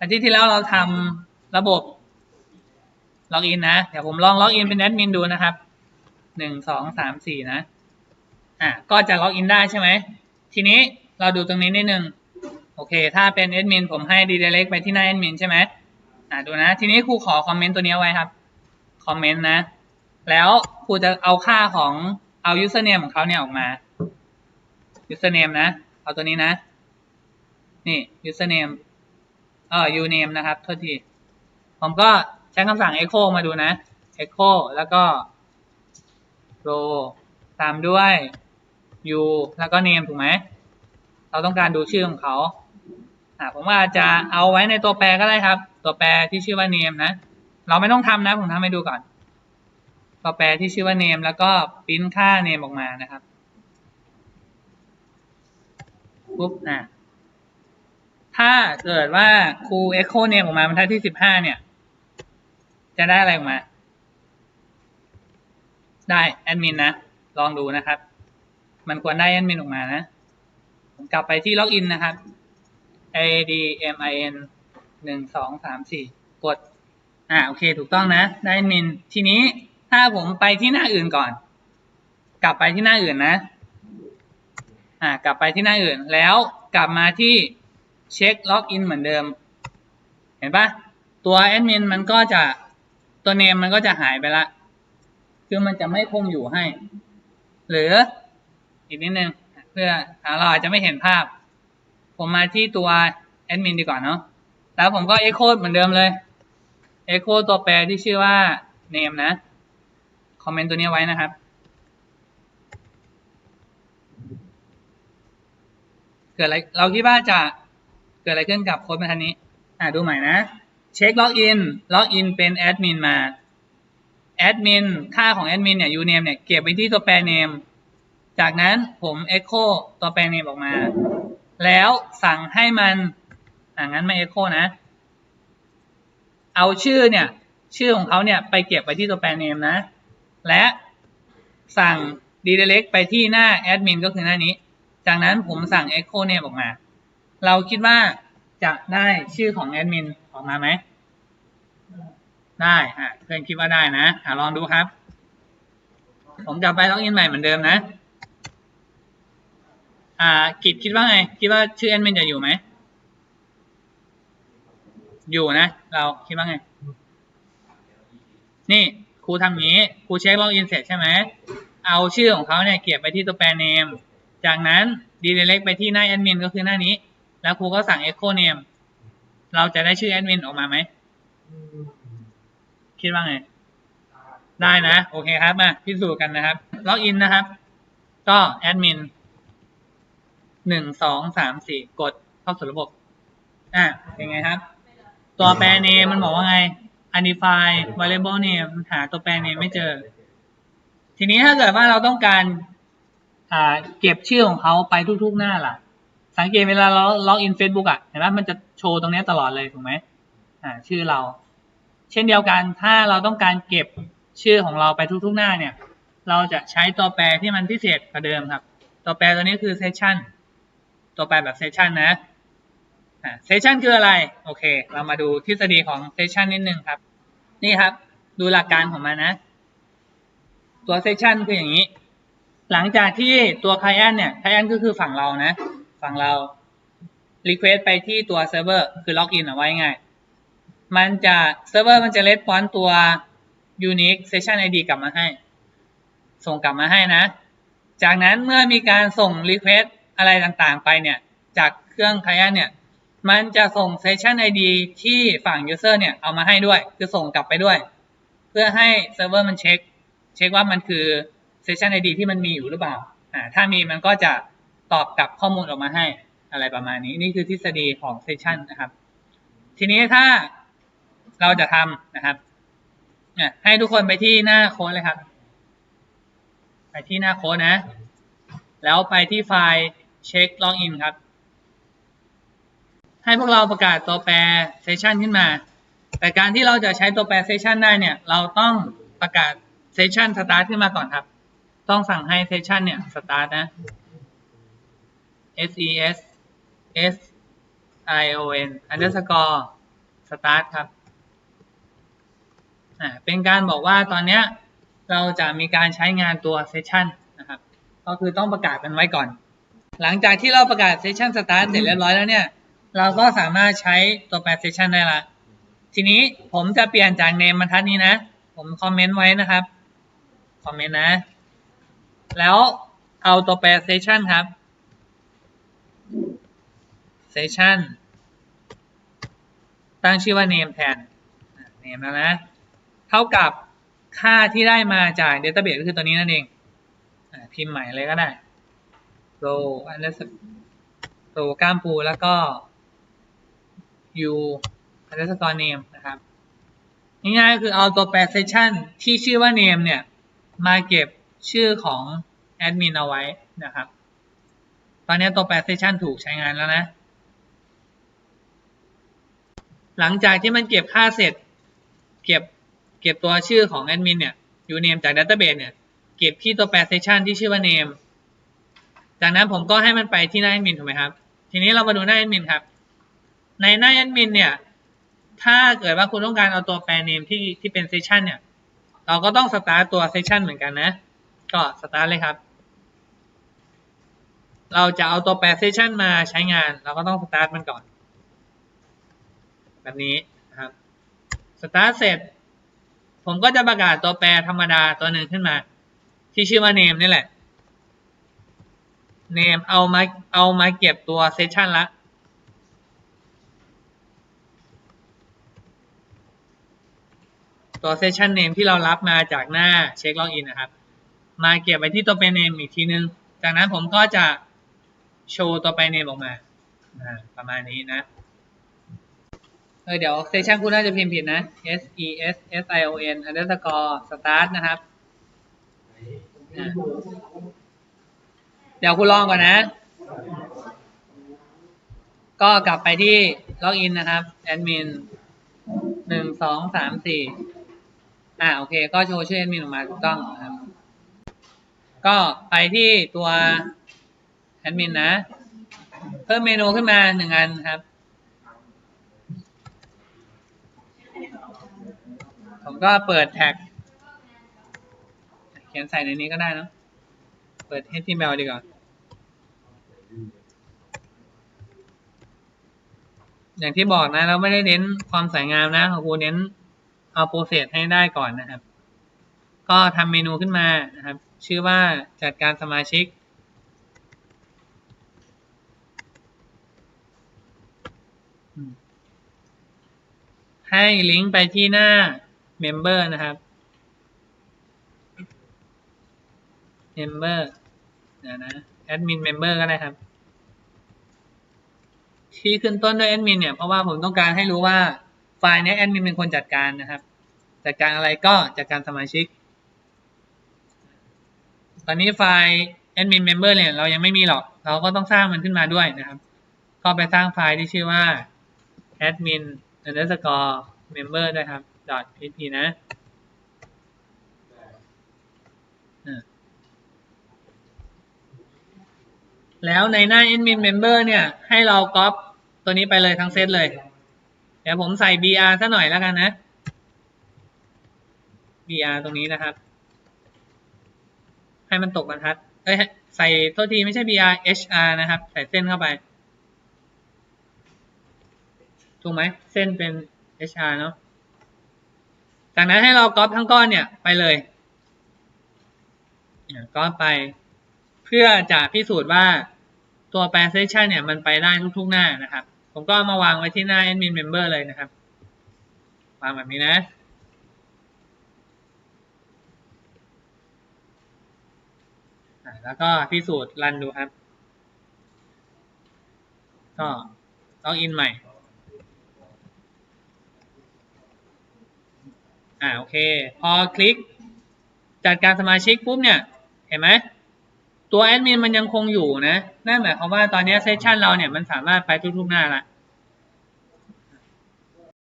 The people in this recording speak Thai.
อาทิตย์ที่แล้วเราทำระบบล็อกอินนะ เดี๋ยวผมลองล็อกอินเป็นแอดมินดูนะครับ หนึ่ง สอง สาม สี่นะ อะ ก็จะล็อกอินได้ใช่ไหม ทีนี้เราดูตรงนี้นิดนึง โอเค ถ้าเป็นแอดมินผมให้ดีเดเล็กไปที่หน้าแอดมินใช่ไหมอะดูนะ ทีนี้ครูขอคอมเมนต์ตัวนี้ไว้ครับ คอมเมนต์นะ แล้วครูจะเอาค่าของเอา username ของเขาเนี่ยออกมา username นะ เอาตัวนี้นะ นี่ username เออ uname นะครับโทษที ผมก็ใช้คำสั่ง echo มาดูนะ echo แล้วก็ row ตามด้วย u แล้วก็ name ถูกไหม เราต้องการดูชื่อของเขาอ่าผมว่าจะเอาไว้ในตัวแปรก็ได้ครับ ตัวแปรที่ชื่อว่า name นะ เราไม่ต้องทำนะ ผมทำให้ดูก่อน ตัวแปรที่ชื่อว่า name แล้วก็ปริ้นค่า name ออกมานะครับปุ๊บอะ ถ้าเกิดว่าครู echo name ออกมาบรรทัดที่สิบห้าเนี่ย จะได้อะไรออกมา ได้แอดมินนะ ลองดูนะครับ มันควรได้แอดมินออกมานะผมกลับไปที่ล็อกอินนะครับ admin หนึ่งสองสามสี่กด อ่าโอเค ถูกต้องนะ ได้แอดมิน ทีนี้ถ้าผมไปที่หน้าอื่นก่อน กลับไปที่หน้าอื่นนะ อ่า กลับไปที่หน้าอื่น แล้วกลับมาที่ เช็คล็อกอินเหมือนเดิม เห็นปะตัวแอดมินมันก็จะตัวเนมมันก็จะหายไปละ คือมันจะไม่คงอยู่ให้ หรืออีกนิดนึงเพื่อเราอาจจะไม่เห็นภาพ ผมมาที่ตัวแอดมินดีกว่าเนาะแล้วผมก็ echo เหมือนเดิมเลย echo ตัวแปรที่ชื่อว่า name นะ คอมเมนต์ตัวนี้ไว้นะครับเกิดอะไร เราคิดว่าจะ กิดอะไรขึ้นกับโค้ดบรรทัดนี้ อ่าดูใหม่นะ เช็คล็อกอิน ล็อกอินเป็นแอดมินมา แอดมิน ค่าของแอดมินเนี่ย uname เนี่ยเก็บไว้ที่ตัวแปร name จากนั้นผม echo ตัวแปร name ออกมา แล้วสั่งให้มัน อ่างั้นไม่ echo นะ เอาชื่อเนี่ย ชื่อของเขาเนี่ยไปเก็บไว้ที่ตัวแปร name นะ และสั่ง redirect ไปที่หน้าแอดมินก็คือหน้านี้ จากนั้นผมสั่ง echo name ออกมา เราคิดว่าจะได้ชื่อของแอดมินออกมาไหม ได้อะเพื่อนคิดว่าได้นะอะลองดูครับ ผมกลับไปล็อกอินใหม่เหมือนเดิมนะ อ่า กิจคิดว่าไง คิดว่าชื่อแอดมินจะอยู่ไหม อยู่นะ เราคิดว่าไง นี่ครูทำอย่างนี้ครูเช็คล็อกอินเสร็จใช่ไหม เอาชื่อของเขาเนี่ยเก็บไปที่ตัวแปร name จากนั้น redirect ไปที่หน้าแอดมินก็คือหน้านี้ แล้วครูก็สั่ง echo name เราจะได้ชื่อแอดมินออกมาไหม คิดว่าไง ได้นะ โอเคครับ มาพิสูจน์กันนะครับ ล็อกอินนะครับ ก็แอดมินหนึ่งสองสามสี่กดเข้าสู่ระบบ อะเป็นไงครับ ตัวแปร name มันบอกว่าไง unify variable name หาตัวแปร name ไม่เจอ ทีนี้ถ้าเกิดว่าเราต้องการเก็บชื่อของเขาไปทุกๆหน้าล่ะ สังเกตเวลาเราล็อกอิน Facebook อะเห็นไหมมันจะโชว์ตรงนี้ตลอดเลยถูกไหมอ่าชื่อเรา เช่นเดียวกันถ้าเราต้องการเก็บชื่อของเราไปทุกๆหน้าเนี่ย เราจะใช้ตัวแปรที่มันพิเศษกว่าเดิมครับ ตัวแปรตัวนี้คือ session ตัวแปรแบบ session นะอ่า session คืออะไร โอเค เรามาดูทฤษฎีของ session นิดนึงครับ นี่ครับ ดูหลักการของมันนะ ตัว session คืออย่างนี้ หลังจากที่ตัว client เนี่ย client ก็คือฝั่งเรานะ ฝั่งเรา request ไปที่ตัว server คือ login เอาไว้ง่าย มันจะเซิร์ฟเวอร์มันจะ response ตัว unique session id กลับมาให้ ส่งกลับมาให้นะ จากนั้นเมื่อมีการส่ง request อะไรต่างๆไปเนี่ย จากเครื่อง client เนี่ย มันจะส่ง session id ที่ฝั่ง user เนี่ยเอามาให้ด้วย คือส่งกลับไปด้วย เพื่อให้เซิร์ฟเวอร์มันเช็ค เช็คว่ามันคือ session id ที่มันมีอยู่หรือเปล่าอ่าถ้ามีมันก็จะ ตอบกลับข้อมูลออกมาให้อะไรประมาณนี้ นี่คือทฤษฎีของ session นะครับ ทีนี้ถ้าเราจะทำนะครับให้ทุกคนไปที่หน้าโค้ดเลยครับ ไปที่หน้าโค้ดนะ แล้วไปที่ไฟล์เช็คล็อกอินครับ ให้พวกเราประกาศตัวแปรเซสชันขึ้นมา แต่การที่เราจะใช้ตัวแปรเซสชันได้เนี่ย เราต้องประกาศเซสชันสตาร์ทขึ้นมาก่อนครับ ต้องสั่งให้เซสชันเนี่ยสตาร์ทนะ S E S S i o n underscore start ครับอ่าเป็นการบอกว่าตอนเนี้ยเราจะมีการใช้งานตัว session นะครับ ก็คือต้องประกาศกันไว้ก่อน หลังจากที่เราประกาศ session start เสร็จเรียบร้อยแล้วเนี่ย เราก็สามารถใช้ตัวแปร session ได้ละ ทีนี้ผมจะเปลี่ยนจาก name บรรทัดนี้นะ ผมคอมเมนต์ไว้นะครับ คอมเมนต์นะ แล้วเอาตัวแปร session ครับ session ตั้งชื่อว่า name แทน name แล้วนะ เท่ากับค่าที่ได้มาจาก database ก็คือตัวนี้นั่นเองอพิมพ์ใหม่เลยก็ได้ row อันนี้ row ก้ามปูแล้วก็ u underscore name นะครับง่ายๆก็คือเอาตัวแปร session ที่ชื่อว่า name เนี่ย มาเก็บชื่อของแอดมินเอาไว้นะครับ ตอนนี้ตัวแปร session ถูกใช้งานแล้วนะ หลังจากที่มันเก็บค่าเสร็จ เก็บเก็บตัวชื่อของแอดมินเนี่ย uname จาก database เบสเนี่ย เก็บที่ตัวแปร session ที่ชื่อว่า name จากนั้นผมก็ให้มันไปที่หน้าแอดมินถูกไหมครับ ทีนี้เรามาดูหน้าแอดมินครับ ในหน้าแอดมินเนี่ย ถ้าเกิดว่าคุณต้องการเอาตัวแปร name ที่ที่เป็น session เนี่ย เราก็ต้อง start ตัว session เหมือนกันนะ ก็ start เลยครับ เราจะเอาตัวแปร session มาใช้งาน เราก็ต้อง start มันก่อน แบบนี้นะครับ start เสร็จ ผมก็จะประกาศตัวแปรธรรมดาตัวหนึ่งขึ้นมา ที่ชื่อว่า name นี่แหละ name เอามาเอามาเก็บตัว session ละตัว session name ที่เรารับมาจากหน้าเช็คล็อกอินนะครับ มาเก็บไว้ที่ตัวแปร name อีกทีนึง จากนั้นผมก็จะโชว์ตัวแปร name ออกมาประมาณนี้นะ เออเดี๋ยว session คุณน่าจะพิมพ์ผิดนะ s e s s i o n underscore start นะครับ เดี๋ยวคุณลองก่อนนะ ก็กลับไปที่ล็อกอินนะครับแอดมินหนึ่งสองสามสี่อ่าโอเค ก็โชว์ชื่อแอดมินออกมาถูกต้องนะครับ ก็ไปที่ตัวแอดมินนะ เพิ่มเมนูขึ้นมาหนึ่งอันครับ ผมก็เปิดแท็ก เขียนใส่ในนี้ก็ได้เนะ เปิด HTML ดีกว่า อย่างที่บอกนะ เราไม่ได้เน้นความสวยงามนะของครูเน้นเอาโปรเซสให้ได้ก่อนนะครับ ก็ทำเมนูขึ้นมานะครับ ชื่อว่าจัดการสมาชิกให้ลิงก์ไปที่หน้า Member นะครับ Member เดี๋ยวนะ Admin Member ก็ได้ครับ ที่ขึ้นต้นด้วยแอดมินเนี่ย เพราะว่าผมต้องการให้รู้ว่าไฟล์นี้แอดมินเป็นคนจัดการนะครับ จัดการอะไรก็จัดการสมาชิก ตอนนี้ไฟล์แอดมินเมมเบอร์เนี่ยเรายังไม่มีหรอก เราก็ต้องสร้างมันขึ้นมาด้วยนะครับ ก็ไปสร้างไฟล์ที่ชื่อว่า admin underscore member ด้วยครับ .php นะแล้วในหน้า admin member เนี่ย ให้เราก๊อปตัวนี้ไปเลยทั้งเซตเลย เดี๋ยวผมใส่ br ซะหน่อยแล้วกันนะ br ตรงนี้นะครับ ให้มันตกบรรทัด เอ้ย ใส่โทษทีไม่ใช่ br hr นะครับ ใส่เส้นเข้าไป ถูกไหม เส้นเป็น hr เนาะ จากนั้นให้เราก๊อปทั้งก้อนเนี่ยไปเลยก๊อปไป เพื่อจะพิสูจน์ว่าตัวแปร session เนี่ยมันไปได้ทุกๆหน้านะครับ ผมก็มาวางไว้ที่หน้า admin member เลยนะครับ วางแบบนี้นะอะแล้วก็พิสูจน์รันดูครับ ก็ล็อกอินใหม่ อ่าโอเค พอคลิกจัดการสมาชิกปุ๊บเนี่ยเห็นไหมตัวแอดมินมันยังคงอยู่นะนั่นหมายความว่าตอนนี้เซสชันเราเนี่ยมันสามารถไปทุกๆหน้าละ